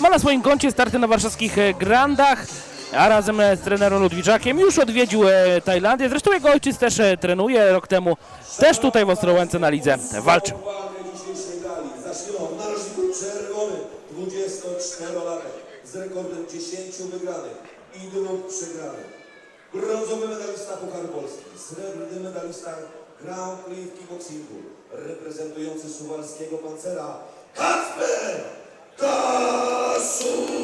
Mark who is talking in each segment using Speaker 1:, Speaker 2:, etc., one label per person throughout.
Speaker 1: ma na swoim koncie starty na warszawskich e, Grandach, a razem e, z trenerem Ludwiczakiem już odwiedził e, Tajlandię. Zresztą jego ojciec też trenuje, rok temu też tutaj w Ostrołęce na lidze walczył.
Speaker 2: Walkę dzisiejszej gali zaczynał w narożniku czerwonym 24-latek z rekordem 10 wygranych i przegranych. Brązowy medalista Pucharu Polski, srebrny medalista Grand Prix w kickboxingu, reprezentujący suwalskiego pancera Kacper Kaszuba!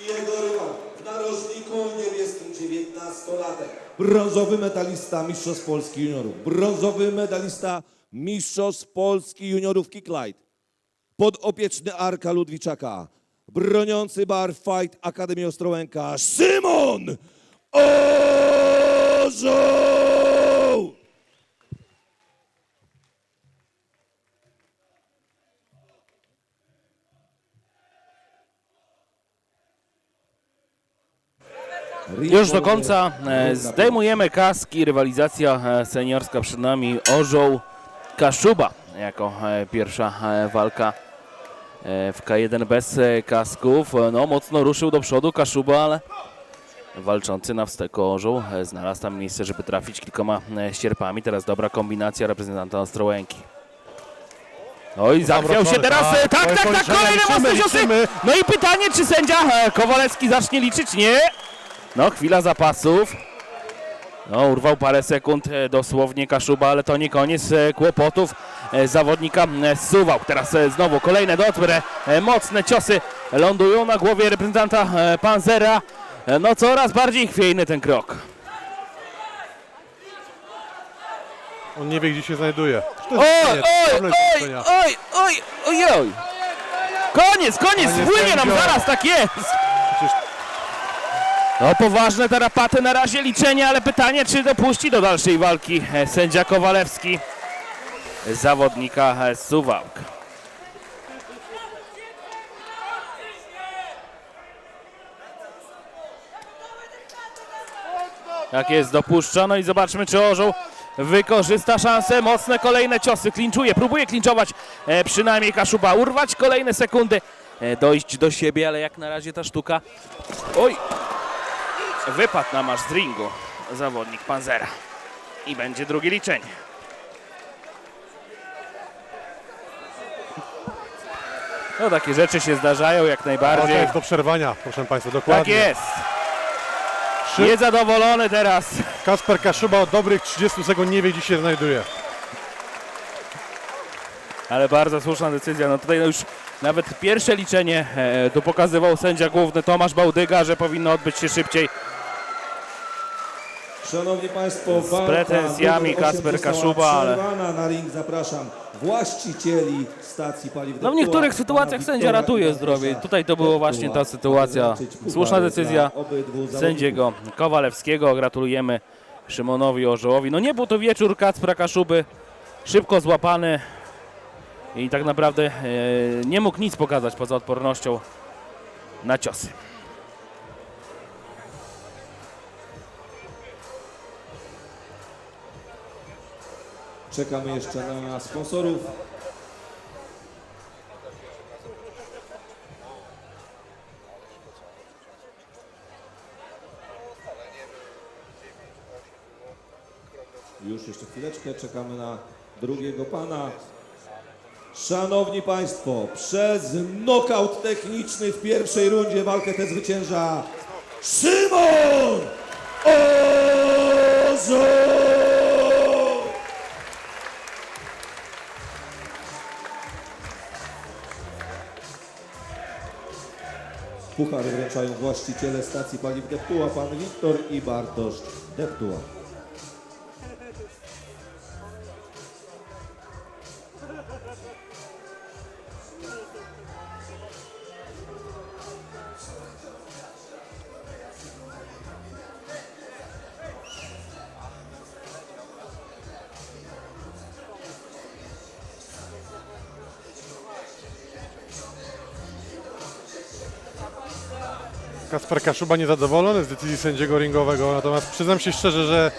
Speaker 2: I jego rywal w narożniku niebieskim 19-latek. Brązowy medalista Mistrzostw Polski Juniorów. Brązowy medalista Mistrzostw Polski Juniorów Kicklight. Podopieczny Arka Ludwiczaka. Broniący bar Fight Akademii Ostrołęka. Szymon Orzeł!
Speaker 1: Już do końca e, zdejmujemy kaski, rywalizacja e, seniorska przed nami. Orzeł Kaszuba jako e, pierwsza walka w K1 bez kasków. No mocno ruszył do przodu Kaszuba, ale walczący na wsteku Orzeł e, znalazł tam miejsce, żeby trafić kilkoma sierpami. Teraz dobra kombinacja reprezentanta Ostrołęki. Oj, zachwiał się teraz. Tak,
Speaker 3: tak,
Speaker 1: tak, tak, kolejne mocne ciosy. No i pytanie, czy sędzia Kowalewski zacznie liczyć? Nie. No, chwila zapasów. No, urwał parę sekund e, dosłownie Kaszuba, ale to nie koniec e, kłopotów e, zawodnika Suwał. Teraz znowu kolejne dobre, mocne ciosy lądują na głowie reprezentanta Panzera. No, coraz bardziej chwiejny ten krok.
Speaker 3: On nie wie, gdzie się znajduje.
Speaker 1: Oj, oj,
Speaker 3: koniec,
Speaker 1: oj, oj, oj, oj, oj. Koniec, koniec, spłynie nam zaraz, tak jest. No poważne tarapaty na razie liczenie, ale pytanie, czy dopuści do dalszej walki e, sędzia Kowalewski zawodnika e, Suwałk. Tak jest, dopuszczono i zobaczmy, czy Orzeł wykorzysta szansę. Mocne kolejne ciosy, klinczuje, próbuje klinczować e, przynajmniej Kaszuba, urwać kolejne sekundy, dojść do siebie, ale jak na razie ta sztuka... Oj, Wypadł na masz z ringu zawodnik Panzera. I będzie drugie liczenie. No takie rzeczy się zdarzają jak najbardziej.
Speaker 3: jest do przerwania, proszę Państwa, dokładnie.
Speaker 1: Tak jest.
Speaker 3: Trzy.
Speaker 1: Niezadowolony teraz.
Speaker 3: Kasper Kaszuba od dobrych 30 sekund nie wie, gdzie się znajduje.
Speaker 1: Ale bardzo słuszna decyzja. No tutaj już nawet pierwsze liczenie e, tu pokazywał sędzia główny Tomasz Bałdyga, że powinno odbyć się szybciej.
Speaker 2: Szanowni Państwo,
Speaker 1: Z
Speaker 2: walka
Speaker 1: pretensjami Kasper Kaszuba, ale-.
Speaker 2: Na ring zapraszam właścicieli stacji paliw.
Speaker 1: No w niektórych sytuacjach sędzia ratuje zdrowie. Tutaj to było właśnie ta sytuacja. Słuszna decyzja sędziego Kowalewskiego. Gratulujemy Szymonowi Orzełowi. No nie był to wieczór Kacpra Kaszuby. Szybko złapany i tak naprawdę e, nie mógł nic pokazać poza odpornością na ciosy.
Speaker 2: Czekamy jeszcze na sponsorów. Już jeszcze chwileczkę, czekamy na drugiego pana. Szanowni Państwo, przez knockout techniczny w pierwszej rundzie walkę tę zwycięża Szymon Orzeł! Puchary wręczają właściciele stacji paliw Deptuła, pan Wiktor i Bartosz Deptuła.
Speaker 3: Kasper Kaszuba niezadowolony z decyzji sędziego ringowego, natomiast przyznam się szczerze, że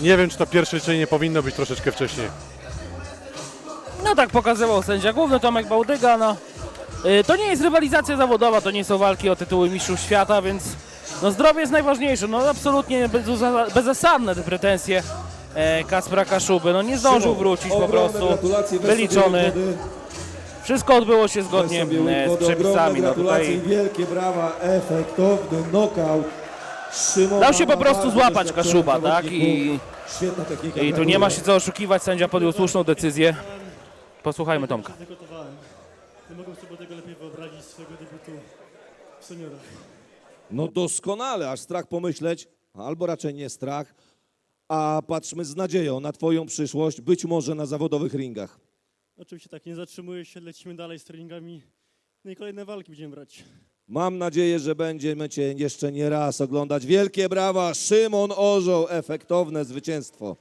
Speaker 3: nie wiem, czy to pierwsze liczenie nie powinno być troszeczkę wcześniej.
Speaker 1: No tak pokazywał sędzia główny Tomek Bałdyga, no. Y, To nie jest rywalizacja zawodowa, to nie są walki o tytuły mistrzów świata, więc no zdrowie jest najważniejsze. No absolutnie bezuza- bezzasadne te pretensje e, Kaspra Kaszuby. No nie zdążył wrócić po prostu, wyliczony. Wszystko odbyło się zgodnie z przepisami. No tutaj
Speaker 2: wielkie brawa, efektowny knockout. Szymona
Speaker 1: Dał się po prostu złapać Kaszuba, tak? I,
Speaker 2: Świetna technika.
Speaker 1: I tu nie ma się co oszukiwać, sędzia podjął słuszną decyzję. Posłuchajmy Tomka.
Speaker 4: Nie mogłem sobie tego lepiej wyobrazić swojego debiutu w seniorach.
Speaker 2: No doskonale, aż strach pomyśleć, albo raczej nie strach, a patrzmy z nadzieją na Twoją przyszłość, być może na zawodowych ringach.
Speaker 4: Oczywiście tak, nie zatrzymuję się, lecimy dalej z treningami. No i kolejne walki będziemy brać.
Speaker 2: Mam nadzieję, że będziemy Cię jeszcze nie raz oglądać. Wielkie brawa, Szymon Orzeł, efektowne zwycięstwo.